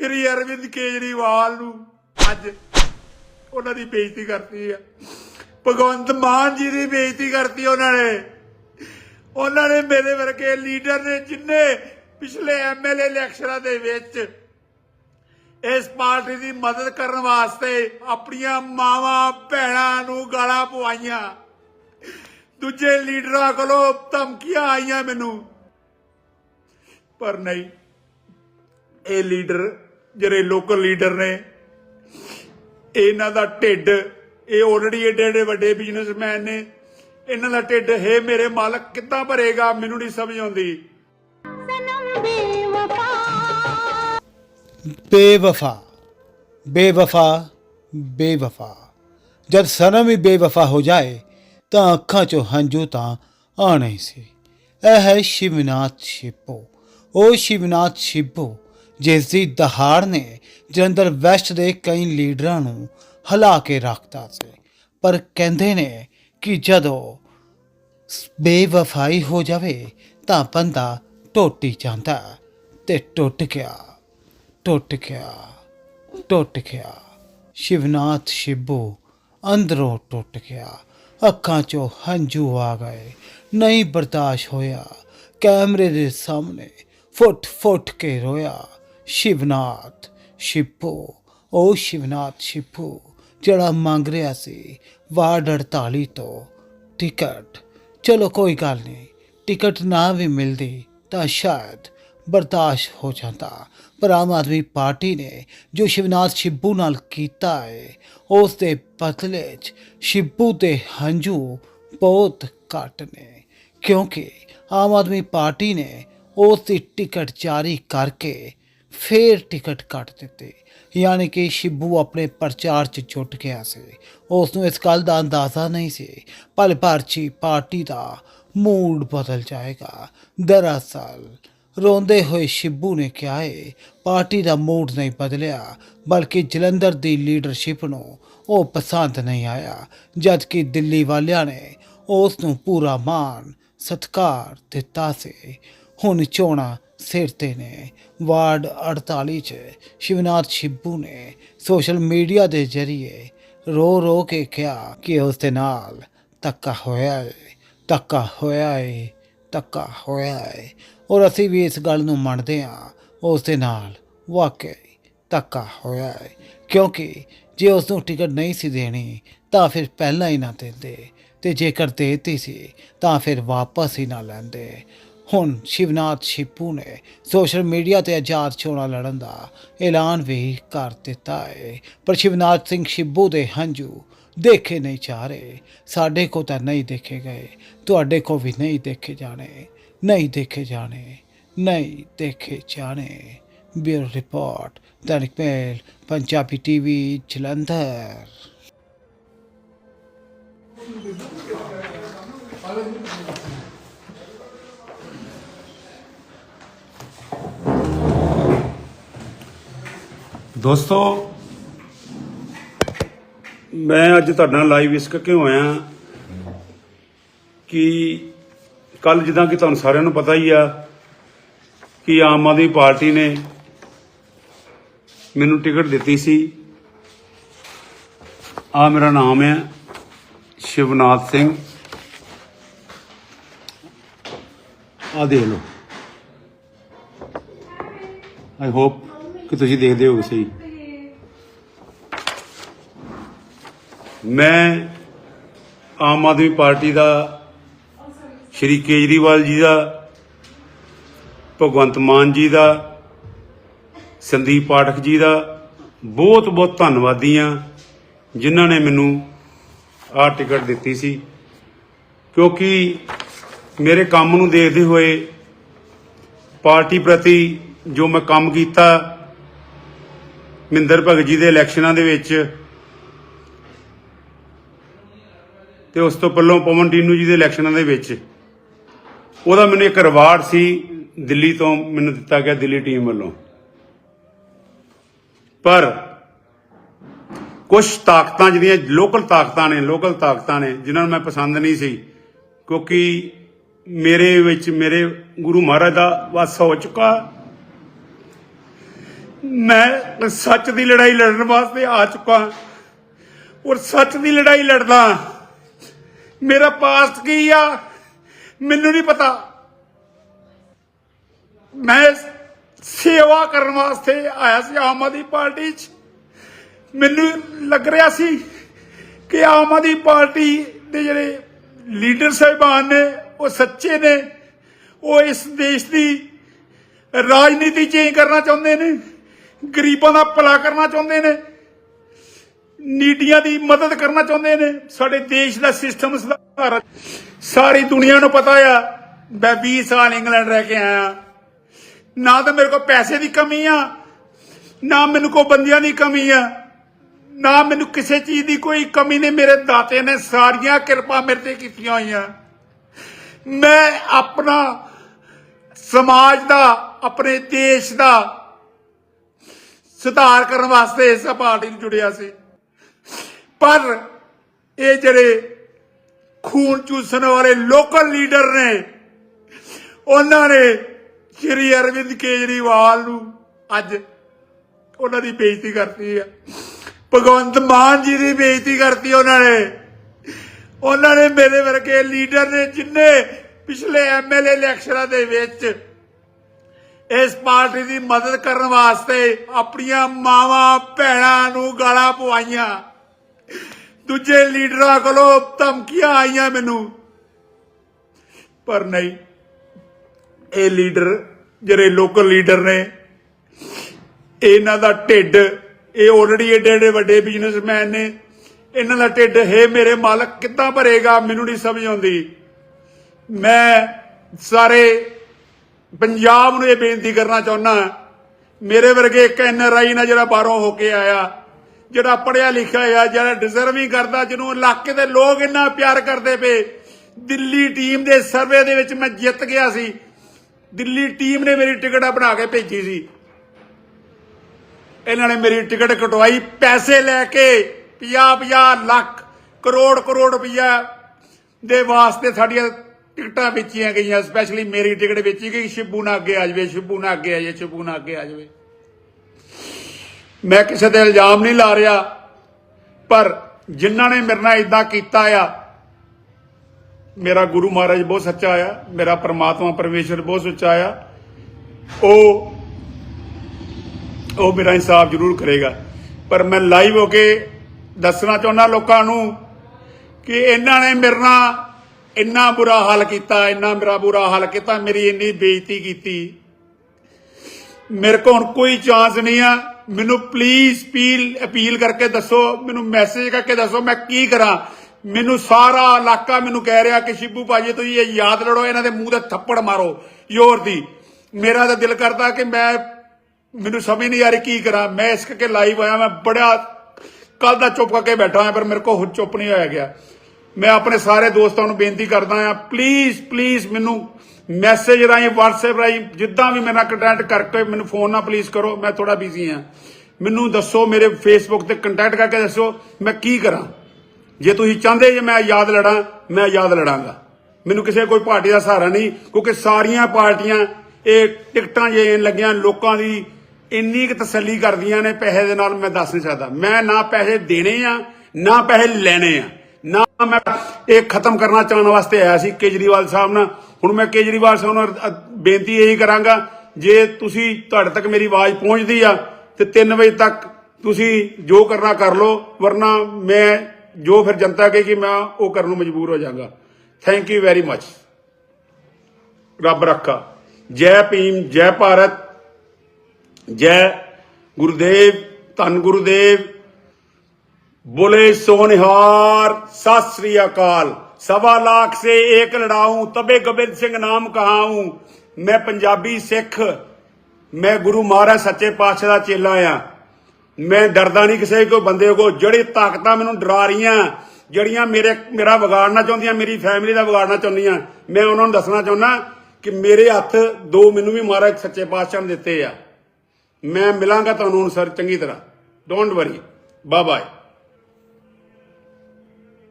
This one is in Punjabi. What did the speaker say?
ਸ਼੍ਰੀ ਅਰਵਿੰਦ ਕੇਜਰੀਵਾਲ ਨੂੰ ਅੱਜ ਉਹਨਾਂ ਦੀ ਬੇਇੱਜ਼ਤੀ ਕਰਤੀ ਆ। ਭਗਵੰਤ ਮਾਨ ਜੀ ਦੀ ਬੇਇੱਜ਼ਤੀ ਕਰਤੀ ਉਹਨਾਂ ਨੇ। ਉਹਨਾਂ ਨੇ ਮੇਰੇ ਵਰਗੇ ਲੀਡਰ ਨੇ ਜਿੰਨੇ ਪਿਛਲੇ ਐਮਐਲਏ ਇਲੈਕਸ਼ਨਾਂ ਦੇ ਵਿੱਚ ਇਸ ਪਾਰਟੀ ਦੀ ਮਦਦ ਕਰਨ ਵਾਸਤੇ ਆਪਣੀਆਂ ਮਾਵਾਂ ਭੈਣਾਂ ਨੂੰ ਗਾਲਾਂ ਪਵਾਈਆਂ। ਦੂਜੇ ਲੀਡਰਾਂ ਕੋਲੋਂ ਧਮਕੀਆਂ ਆਈਆਂ ਮੈਨੂੰ। ਪਰ ਨਹੀਂ, ਇਹ ਲੀਡਰ ਜਿਹੜੇ ਲੋਕਲ ਲੀਡਰ ਨੇ, ਇਹਨਾਂ ਦਾ ਢਿੱਡ, ਇਹ ਆਲਰੇਡੀ ਏਡੇ ਏਡੇ ਵੱਡੇ ਬਿਜ਼ਨਸਮੈਨ ਨੇ, ਇਹਨਾਂ ਦਾ ਢਿੱਡ, ਹੈ ਮੇਰੇ ਮਾਲਕ, ਕਿੱਦਾਂ ਭਰੇਗਾ? ਮੈਨੂੰ ਨਹੀਂ ਸਮਝ ਆਉਂਦੀ। ਬੇਵਫਾ ਬੇਵਫਾ ਬੇਵਫਾ। ਜਦ ਸਨਮ ਹੀ ਬੇਵਫਾ ਹੋ ਜਾਏ, ਤਾਂ ਅੱਖਾਂ 'ਚੋਂ ਹੰਝੂ ਤਾਂ ਆਣੇ ਸੀ। ਇਹ ਹੈ ਸ਼ਿਵਨਾਥ ਸ਼ਿਪੋ ਉਹ ਸ਼ਿਵਨਾਥ ਸ਼ਿਪੋ ਜਿਸ ਦੀ ਦਹਾੜ ਨੇ ਜਲੰਧਰ ਵੈਸਟ ਦੇ ਕਈ ਲੀਡਰਾਂ ਨੂੰ ਹਿਲਾ ਕੇ ਰੱਖਤਾ ਸੀ। ਪਰ ਕਹਿੰਦੇ ਨੇ ਕਿ ਜਦੋਂ ਬੇਵਫਾਈ ਹੋ ਜਾਵੇ ਤਾਂ ਬੰਦਾ ਟੁੱਟ ਜਾਂਦਾ ਹੈ। ਤੇ ਟੁੱਟ ਗਿਆ ਟੁੱਟ ਗਿਆ ਟੁੱਟ ਗਿਆ। ਸ਼ਿਵਨਾਥ ਸ਼ਿਬੂ ਅੰਦਰੋਂ ਟੁੱਟ ਗਿਆ, ਅੱਖਾਂ 'ਚੋਂ ਹੰਝੂ ਆ ਗਏ, ਨਹੀਂ ਬਰਦਾਸ਼ਤ ਹੋਇਆ। ਕੈਮਰੇ ਦੇ ਸਾਹਮਣੇ ਫੁੱਟ ਫੁੱਟ ਕੇ ਰੋਇਆ। ਸ਼ਿਵਨਾਥ ਸ਼ਿਪੂ ਉਹ ਸ਼ਿਵਨਾਥ ਸ਼ਿਪੂ ਜਿਹੜਾ ਮੰਗ ਰਿਹਾ ਸੀ ਵਾਰਡ 48 ਤੋਂ ਟਿਕਟ। ਚਲੋ ਕੋਈ ਗੱਲ ਨਹੀਂ, ਟਿਕਟ ਨਾ ਵੀ ਮਿਲਦੀ ਤਾਂ ਸ਼ਾਇਦ ਬਰਦਾਸ਼ਤ ਹੋ ਜਾਂਦਾ। ਪਰ ਆਮ ਆਦਮੀ ਪਾਰਟੀ ਨੇ ਜੋ ਸ਼ਿਵਨਾਥ ਸ਼ਿੱਬੂ ਨਾਲ ਕੀਤਾ ਹੈ ਉਸ ਦੇ ਬਦਲੇ 'ਚ ਸ਼ਿੱਬੂ ਦੇ ਹੰਝੂ ਬਹੁਤ ਘੱਟ ਨੇ। ਕਿਉਂਕਿ ਆਮ ਆਦਮੀ ਪਾਰਟੀ ਨੇ ਉਸ ਦੀ ਟਿਕਟ ਜਾਰੀ ਕਰਕੇ ਫੇਰ ਟਿਕਟ ਕੱਟ ਦਿੱਤੀ। ਯਾਨੀ ਕਿ ਸ਼ਿੱਬੂ ਆਪਣੇ ਪ੍ਰਚਾਰ 'ਚ ਜੁਟ ਗਿਆ ਸੀ। ਉਸ ਨੂੰ ਇਸ ਗੱਲ ਦਾ ਅੰਦਾਜ਼ਾ ਨਹੀਂ ਸੀ। ਪਲ ਭਰ 'ਚ ਹੀ ਪਾਰਟੀ ਦਾ ਮੂਡ ਬਦਲ ਜਾਏਗਾ। ਦਰਅਸਲ, ਰੋਂਦੇ ਹੋਏ ਸ਼ਿਬੂ ਨੇ ਕਿਹਾ ਏ ਪਾਰਟੀ ਦਾ ਮੂਡ ਨਹੀਂ ਬਦਲਿਆ, ਬਲਕਿ ਜਲੰਧਰ ਦੀ ਲੀਡਰਸ਼ਿਪ ਨੂੰ ਉਹ ਪਸੰਦ ਨਹੀਂ ਆਇਆ ਜਦ ਕਿ ਦਿੱਲੀ ਵਾਲਿਆਂ ਨੇ ਉਸ ਨੂੰ ਪੂਰਾ ਮਾਣ, ਸਤਿਕਾਰ ਦਿੱਤਾ ਸੀ। ਹੁਣ ਚੋਣਾਂ ਸਿਰ ਤੇ ਨੇ, ਵਾਰਡ 48 ਚ ਸ਼ਿਵਨਾਥ ਸ਼ਿੱਬੂ ਨੇ ਸੋਸ਼ਲ ਮੀਡੀਆ ਦੇ ਜ਼ਰੀਏ ਰੋ ਰੋ ਕੇ ਕਿਹਾ ਕਿ ਉਸ ਦੇ ਨਾਲ ਧੱਕਾ ਹੋਇਆ ਹੈ ਧੱਕਾ ਹੋਇਆ ਹੈ ਧੱਕਾ ਹੋਇਆ ਹੈ ਔਰ ਅਸੀਂ ਵੀ ਇਸ ਗੱਲ ਨੂੰ ਮੰਨਦੇ ਹਾਂ, ਉਸ ਦੇ ਨਾਲ ਵਾਕਈ ਧੱਕਾ ਹੋਇਆ ਹੈ ਕਿਉਂਕਿ ਜੇ ਉਸ ਨੂੰ ਟਿਕਟ ਨਹੀਂ ਸੀ ਦੇਣੀ, ਤਾਂ ਫਿਰ ਪਹਿਲਾਂ ਹੀ ਨਾ ਦਿੰਦੇ ਤੇ ਜੇਕਰ ਦੇਤੀ ਸੀ, ਤਾਂ ਫਿਰ ਵਾਪਸ ਹੀ ਨਾ ਲੈਂਦੇ। ਹੁਣ ਸ਼ਿਵਨਾਥ ਸ਼ਿਪੂ ਨੇ ਸੋਸ਼ਲ ਮੀਡੀਆ ਤੇ ਆਜ਼ਾਦ ਚੋਣਾਂ ਲੜਨ ਦਾ ਐਲਾਨ ਵੀ ਕਰ ਦਿੱਤਾ ਹੈ ਪਰ ਸ਼ਿਵਨਾਥ ਸਿੰਘ ਸ਼ਿਬੂ ਦੇ ਹੰਝੂ ਦੇਖੇ ਨਹੀਂ ਜਾ ਰਹੇ। ਸਾਡੇ ਕੋ ਤਾਂ ਨਹੀਂ ਦੇਖੇ ਗਏ। ਤੁਹਾਡੇ ਕੋ ਵੀ ਨਹੀਂ ਦੇਖੇ ਜਾਣੇ। ਨਹੀਂ ਦੇਖੇ ਜਾਣੇ। ਨਹੀਂ ਦੇਖੇ ਜਾਣੇ। Bureau report, Dainik Mail, Punjabi TV, Jalandhar. ਦੋਸਤੋ, ਮੈਂ ਅੱਜ ਤੁਹਾਡੇ ਨਾਲ ਲਾਈਵ ਇਸ ਕਰਕੇ ਹੋਇਆ ਕਿ ਕੱਲ ਜਿੱਦਾਂ ਕਿ ਤੁਹਾਨੂੰ ਸਾਰਿਆਂ ਨੂੰ ਪਤਾ ਹੀ ਆ ਕਿ ਆਮ ਆਦਮੀ ਪਾਰਟੀ ਨੇ ਮੈਨੂੰ ਟਿਕਟ ਦਿੱਤੀ ਸੀ। ਆ ਮੇਰਾ ਨਾਮ ਹੈ ਸ਼ਿਵਨਾਥ ਸਿੰਘ। ਆ ਦੇਖ ਲਓ। ਆਈ ਹੋਪ ਕਿ ਤੁਸੀਂ ਦੇਖਦੇ ਹੋ ਸਹੀ। ਮੈਂ ਆਮ ਆਦਮੀ ਪਾਰਟੀ ਦਾ, ਸ਼੍ਰੀ ਕੇਜਰੀਵਾਲ ਜੀ ਦਾ, ਭਗਵੰਤ ਮਾਨ ਜੀ ਦਾ, ਸੰਦੀਪ ਪਾਠਕ ਜੀ ਦਾ ਬਹੁਤ ਬਹੁਤ ਧੰਨਵਾਦੀ ਹਾਂ, ਜਿਨ੍ਹਾਂ ਨੇ ਮੈਨੂੰ ਆਹ ਟਿਕਟ ਦਿੱਤੀ ਸੀ। ਕਿਉਂਕਿ ਮੇਰੇ ਕੰਮ ਨੂੰ ਦੇਖਦੇ ਹੋਏ ਪਾਰਟੀ ਪ੍ਰਤੀ ਜੋ ਮੈਂ ਕੰਮ ਕੀਤਾ ਮਿੰਦਰ ਭਗਤ ਜੀ ਦੇ ਇਲੈਕਸ਼ਨਾਂ ਦੇ ਵਿੱਚ ਤੇ ਉਸ ਤੋਂ ਪਹਿਲਾਂ ਪਵਨ ਟੀਨੂ ਜੀ ਦੇ ਇਲੈਕਸ਼ਨਾਂ ਦੇ ਵਿੱਚ। ਉਹਦਾ ਮੈਨੂੰ ਇੱਕ ਰਿਵਾਰਡ ਸੀ ਦਿੱਲੀ ਤੋਂ ਮੈਨੂੰ ਦਿੱਤਾ ਗਿਆ ਦਿੱਲੀ ਟੀਮ ਵੱਲੋਂ। ਪਰ ਕੁਝ ਤਾਕਤਾਂ ਜਿਹੜੀਆਂ ਲੋਕਲ ਤਾਕਤਾਂ ਨੇ, ਲੋਕਲ ਤਾਕਤਾਂ ਨੇ, ਜਿਨ੍ਹਾਂ ਨੂੰ ਮੈਂ ਪਸੰਦ ਨਹੀਂ ਸੀ, ਕਿਉਂਕਿ ਮੇਰੇ ਵਿੱਚ ਮੇਰੇ ਗੁਰੂ ਮਹਾਰਾਜ ਦਾ ਵਾਸਾ ਹੋ ਚੁੱਕਾ ਮੈਂ ਸੱਚ ਦੀ ਲੜਾਈ ਲੜਨ ਵਾਸਤੇ ਆ ਚੁੱਕਾ ਔਰ ਸੱਚ ਦੀ ਲੜਾਈ ਲੜਦਾ ਮੇਰਾ ਪਾਸਟ ਕੀ ਆ? ਮੈਨੂੰ ਨਹੀਂ ਪਤਾ। ਮੈਂ ਸੇਵਾ ਕਰਨ ਵਾਸਤੇ ਆਇਆ ਸੀ ਆਮ ਆਦਮੀ ਪਾਰਟੀ 'ਚ। ਮੈਨੂੰ ਲੱਗ ਰਿਹਾ ਸੀ ਕਿ ਆਮ ਆਦਮੀ ਪਾਰਟੀ ਦੇ ਜਿਹੜੇ ਲੀਡਰ ਸਾਹਿਬਾਨ ਨੇ, ਉਹ ਸੱਚੇ ਨੇ। ਉਹ ਇਸ ਦੇਸ਼ ਦੀ ਰਾਜਨੀਤੀ ਚੇਂਜ ਕਰਨਾ ਚਾਹੁੰਦੇ ਨੇ। ਗਰੀਬਾਂ ਦਾ ਭਲਾ ਕਰਨਾ ਚਾਹੁੰਦੇ ਨੇ ਨੀਡੀਆਂ ਦੀ ਮਦਦ ਕਰਨਾ ਚਾਹੁੰਦੇ ਨੇ, ਸਾਡੇ ਦੇਸ਼ ਦਾ ਸਿਸਟਮ ਸੁਧਾਰ ਸਾਰੀ ਦੁਨੀਆ ਨੂੰ ਪਤਾ ਆ, ਮੈਂ 20 ਸਾਲ ਇੰਗਲੈਂਡ ਰਹਿ ਕੇ ਆਇਆ। ਨਾ ਤਾਂ ਮੇਰੇ ਕੋਲ ਪੈਸੇ ਦੀ ਕਮੀ ਆ, ਨਾ ਮੈਨੂੰ ਕੋ ਬੰਦਿਆਂ ਦੀ ਕਮੀ ਆ, ਨਾ ਮੈਨੂੰ ਕਿਸੇ ਚੀਜ਼ ਦੀ ਕੋਈ ਕਮੀ ਨਹੀਂ, ਮੇਰੇ ਦਾਤੇ ਨੇ ਸਾਰੀਆਂ ਕਿਰਪਾ ਮੇਰੇ ਤੇ ਕੀਤੀਆਂ ਹੋਈਆਂ। ਮੈਂ ਆਪਣਾ ਸਮਾਜ ਦਾ, ਆਪਣੇ ਦੇਸ਼ ਦਾ ਸੁਧਾਰ ਕਰਨ ਵਾਸਤੇ ਇਸ ਪਾਰਟੀ ਨੂੰ ਜੁੜਿਆ ਸੀ। ਪਰ ਇਹ ਜਿਹੜੇ ਖੂਨ ਚੂਸਣ ਵਾਲੇ ਲੋਕਲ ਲੀਡਰ ਨੇ, ਉਹਨਾਂ ਨੇ ਸ਼੍ਰੀ ਅਰਵਿੰਦ ਕੇਜਰੀਵਾਲ ਨੂੰ ਅੱਜ ਉਹਨਾਂ ਦੀ ਬੇਇੱਜ਼ਤੀ ਕਰਤੀ ਆ। ਭਗਵੰਤ ਮਾਨ ਜੀ ਦੀ ਬੇਇੱਜ਼ਤੀ ਕਰਤੀ ਉਹਨਾਂ ਨੇ। ਉਹਨਾਂ ਨੇ ਮੇਰੇ ਵਰਗੇ ਲੀਡਰ ਨੇ ਜਿੰਨੇ ਪਿਛਲੇ ਐਮਐਲਏ ਇਲੈਕਸ਼ਨਾਂ ਦੇ ਵਿੱਚ ਇਸ ਪਾਰਟੀ ਦੀ ਮਦਦ ਕਰਨ ਵਾਸਤੇ ਆਪਣੀਆਂ ਮਾਵਾਂ ਭੈਣਾਂ ਨੂੰ ਗਾਲਾਂ ਪਵਾਈਆਂ। ਦੂਜੇ ਲੀਡਰਾਂ ਕੋਲੋਂ ਧਮਕੀਆਂ ਆਈਆਂ ਮੈਨੂੰ। ਪਰ ਨਹੀਂ, ਇਹ ਲੀਡਰ, ਜਿਹੜੇ ਲੋਕਲ ਲੀਡਰ ਨੇ, ਇਹਨਾਂ ਦਾ ਢਿੱਡ, ਇਹ ਆਲਰੇਡੀ ਏਡੇ ਏਡੇ ਵੱਡੇ ਬਿਜ਼ਨਸਮੈਨ ਨੇ, ਇਹਨਾਂ ਦਾ ਢਿੱਡ, ਹੈ ਮੇਰੇ ਮਾਲਕ, ਕਿੱਦਾਂ ਭਰੇਗਾ? ਮੈਨੂੰ ਨਹੀਂ ਸਮਝ ਆਉਂਦੀ। ਮੈਂ ਸਾਰੇ ਪੰਜਾਬ ਨੂੰ ਇਹ ਬੇਨਤੀ ਕਰਨਾ ਚਾਹੁੰਦਾ ਮੇਰੇ ਵਰਗੇ ਇੱਕ ਐਨਆਰਆਈ ਨਾ ਜਿਹੜਾ ਬਾਹਰੋਂ ਹੋ ਕੇ ਆਇਆ, ਜਿਹੜਾ ਪੜਿਆ ਲਿਖਿਆ ਆ, ਜਿਹੜਾ ਡਿਜ਼ਰਵਿੰਗ ਕਰਦਾ, ਜਿਹਨੂੰ ਇਲਾਕੇ ਦੇ ਲੋਕ ਇੰਨਾ ਪਿਆਰ ਕਰਦੇ ਪਏ। ਦਿੱਲੀ ਟੀਮ ਦੇ ਸਰਵੇ ਦੇ ਵਿੱਚ ਮੈਂ ਜਿੱਤ ਗਿਆ ਸੀ। ਦਿੱਲੀ ਟੀਮ ਨੇ ਮੇਰੀ ਟਿਕਟ ਬਣਾ ਕੇ ਭੇਜੀ ਸੀ। ਇਹਨਾਂ ਨੇ ਮੇਰੀ ਟਿਕਟ ਕਟਵਾਈ, ਪੈਸੇ ਲੈ ਕੇ 50-50 ਲੱਖ ਕਰੋੜ ਕਰੋੜ ਰੁਪਈਆ ਦੇ ਵਾਸਤੇ ਸਾਡੀਆਂ ਟਿਕਟਾਂ ਵੇਚੀਆਂ ਗਈਆਂ ਸਪੈਸ਼ਲੀ ਮੇਰੀ ਟਿਕਟ ਵੇਚੀ ਗਈ, ਸ਼ਿਬੂ ਨਾ ਅੱਗੇ ਆ ਜਾਵੇ, ਸ਼ਿਬੂ ਨਾ ਅੱਗੇ ਆ ਜਾਵੇ, ਸ਼ਿਬੂ ਨਾ ਅੱਗੇ ਆ ਜਾਵੇ। ਮੈਂ ਕਿਸੇ ਤੇ ਇਲਜ਼ਾਮ ਨਹੀਂ ਲਾ ਰਿਹਾ, ਪਰ ਜਿਨ੍ਹਾਂ ਨੇ ਮੇਰੇ ਨਾਲ ਇਦਾਂ ਕੀਤਾ ਆ, ਮੇਰਾ ਗੁਰੂ ਮਹਾਰਾਜ ਬਹੁਤ ਸੱਚਾ ਆ, ਮੇਰਾ ਪ੍ਰਮਾਤਮਾ ਪਰਮੇਸ਼ਰ ਬਹੁਤ ਸੱਚਾ ਆ, ਉਹ ਉਹ ਮੇਰਾ ਇਨਸਾਫ ਜ਼ਰੂਰ ਕਰੇਗਾ। ਪਰ ਮੈਂ ਲਾਈਵ ਹੋ ਕੇ ਦੱਸਣਾ ਚਾਹੁੰਦਾ ਲੋਕਾਂ ਨੂੰ ਕਿ ਇਹਨਾਂ ਨੇ ਮੇਰੇ ਨਾਲ ਇੰਨਾ ਬੁਰਾ ਹਾਲ ਕੀਤਾ, ਇੰਨਾ ਮੇਰਾ ਬੁਰਾ ਹਾਲ ਕੀਤਾ, ਮੇਰੀ ਇੰਨੀ ਬੇਇੱਜ਼ਤੀ ਕੀਤੀ। ਮੇਰੇ ਕੋਲ ਕੋਈ ਚਾਂਸ ਨਹੀਂ ਆ। ਮੈਨੂੰ ਪਲੀਜ਼ ਅਪੀਲ ਅਪੀਲ ਕਰਕੇ ਦੱਸੋ, ਮੈਨੂੰ ਮੈਸੇਜ ਕਰਕੇ ਦੱਸੋ, ਮੈਂ ਕੀ ਕਰਾਂ? ਮੈਨੂੰ ਸਾਰਾ ਇਲਾਕਾ ਮੈਨੂੰ ਕਹਿ ਰਿਹਾ ਕਿ ਸ਼ਿਬੂ ਭਾਜੀ, ਤੁਸੀਂ ਇਹ ਯਾਦ ਲੜੋ, ਇਹਨਾਂ ਦੇ ਮੂੰਹ ਤੇ ਥੱਪੜ ਮਾਰੋ, ਜ਼ੋਰ ਦੀ। ਮੇਰਾ ਤਾਂ ਦਿਲ ਕਰਦਾ ਕਿ ਮੈਂ, ਮੈਨੂੰ ਸਮਝ ਨਹੀਂ ਆ ਰਹੀ ਕੀ ਕਰਾਂ। ਮੈਂ ਇਸ ਕਰਕੇ ਲਾਈਵ ਆਇਆ ਮੈਂ ਬੜਾ ਕੱਲ ਦਾ ਚੁੱਪ ਕਰਕੇ ਬੈਠਾ ਹਾਂ ਪਰ ਮੇਰੇ ਕੋਲ ਹੁਣ ਚੁੱਪ ਨਹੀਂ ਹੋਇਆ ਗਿਆ। ਮੈਂ ਆਪਣੇ ਸਾਰੇ ਦੋਸਤਾਂ ਨੂੰ ਬੇਨਤੀ ਕਰਦਾ ਹਾਂ ਪਲੀਜ਼ ਪਲੀਜ਼ ਮੈਨੂੰ ਮੈਸੇਜ ਰਾਹੀਂ, WhatsApp ਰਾਹੀਂ, ਜਿੱਦਾਂ ਵੀ ਮੇਰਾ ਕੰਟੈਕਟ ਕਰਕੇ ਮੈਨੂੰ ਫੋਨ ਨਾ ਪਲੀਜ਼ ਕਰੋ, ਮੈਂ ਥੋੜਾ ਬਿਜ਼ੀ ਹਾਂ। ਮੈਨੂੰ ਦੱਸੋ, ਮੇਰੇ ਫੇਸਬੁੱਕ ਤੇ ਕੰਟੈਕਟ ਕਰਕੇ ਦੱਸੋ, ਮੈਂ ਕੀ ਕਰਾਂ? ਜੇ ਤੁਸੀਂ ਚਾਹੁੰਦੇ ਜੇ ਮੈਂ ਯਾਦ ਲੜਾਂ, ਮੈਂ ਯਾਦ ਲੜਾਂਗਾ। ਮੈਨੂੰ ਕਿਸੇ ਕੋਈ ਪਾਰਟੀ ਦਾ ਸਹਾਰਾ ਨਹੀਂ, ਕਿਉਂਕਿ ਸਾਰੀਆਂ ਪਾਰਟੀਆਂ ਇਹ ਟਿਕਟਾਂ ਜੇ ਲੱਗੀਆਂ, ਲੋਕਾਂ ਦੀ ਇੰਨੀ ਕੁ ਤਸੱਲੀ ਕਰਦੀਆਂ ਨੇ, ਪੈਸੇ ਦੇ ਨਾਲ ਮੈਂ ਦੱਸ ਨਹੀਂ ਸਕਦਾ। ਮੈਂ ਨਾ ਪੈਸੇ ਦੇਣੇ ਆ, ਨਾ ਪੈਸੇ ਲੈਣੇ ਆ। ਨਾ ਮੈਂ ਇਹ ਖਤਮ ਕਰਨਾ ਚਾਹਣ ਵਾਸਤੇ ਆਇਆ ਸੀ ਕੇਜਰੀਵਾਲ ਸਾਹਿਬ ਨਾਲ। ਹੁਣ ਮੈਂ ਕੇਜਰੀਵਾਲ ਸਾਹਿਬ ਨੂੰ ਬੇਨਤੀ ਇਹੀ ਕਰਾਂਗਾ, ਜੇ ਤੁਸੀਂ ਤੁਹਾਡੇ ਤੱਕ ਮੇਰੀ ਆਵਾਜ਼ ਪਹੁੰਚਦੀ ਆ, ਤੇ 3 ਵਜੇ ਤੱਕ ਤੁਸੀਂ ਜੋ ਕਰਨਾ ਕਰ ਲਓ, ਵਰਨਾ ਮੈਂ ਜੋ ਫਿਰ ਜਨਤਾ ਕਹੇਗੀ ਮੈਂ ਉਹ ਕਰਨ ਨੂੰ ਮਜਬੂਰ ਹੋ ਜਾਵਾਂਗਾ। ਥੈਂਕ ਯੂ ਵੈਰੀ ਮੱਚ ਰੱਬ ਰੱਖਾ। ਜੈ ਭੀਮ, ਜੈ ਭਾਰਤ। ਜੈ ਗੁਰਦੇਵ, ਧੰਨ ਗੁਰਦੇਵ। बोले सोनिहार सत श्री अकाल सवा लाख से एक लड़ाऊं तबे गोबिंद सिंह नाम कहाऊं मैं पंजाबी सिख मैं गुरु महाराज सच्चे पातशाह ਦਾ ਚੇਲਾ ਆ ਮੈਂ ਡਰਦਾ ਨਹੀਂ ਕਿਸੇ ਕੋ ਬੰਦੇ ਕੋ ਜਿਹੜੀ ਤਾਕਤਾਂ ਮੈਨੂੰ ਡਰਾ ਰਹੀਆਂ ਜਿਹੜੀਆਂ ਮੇਰੇ ਮੇਰਾ ਵਿਗਾੜਨਾ ਚਾਹੁੰਦੀਆਂ ਮੇਰੀ ਫੈਮਿਲੀ ਦਾ ਵਿਗਾੜਨਾ ਚਾਹੁੰਦੀਆਂ ਮੈਂ ਉਹਨਾਂ ਨੂੰ ਦੱਸਣਾ ਚਾਹੁੰਦਾ ਕਿ ਮੇਰੇ ਹੱਥ ਦੋ ਮੈਨੂੰ ਵੀ ਮਹਾਰਾਜ ਸੱਚੇ ਪਾਤਸ਼ਾਹ ਨੇ ਦਿੱਤੇ ਆ ਮੈਂ ਮਿਲਾਂਗਾ ਤੁਹਾਨੂੰ ਹੁਣ ਸਰ ਚੰਗੀ ਤਰ੍ਹਾਂ ਡੋਂਟ ਵਰੀ ਬਾਏ ਬਾਏ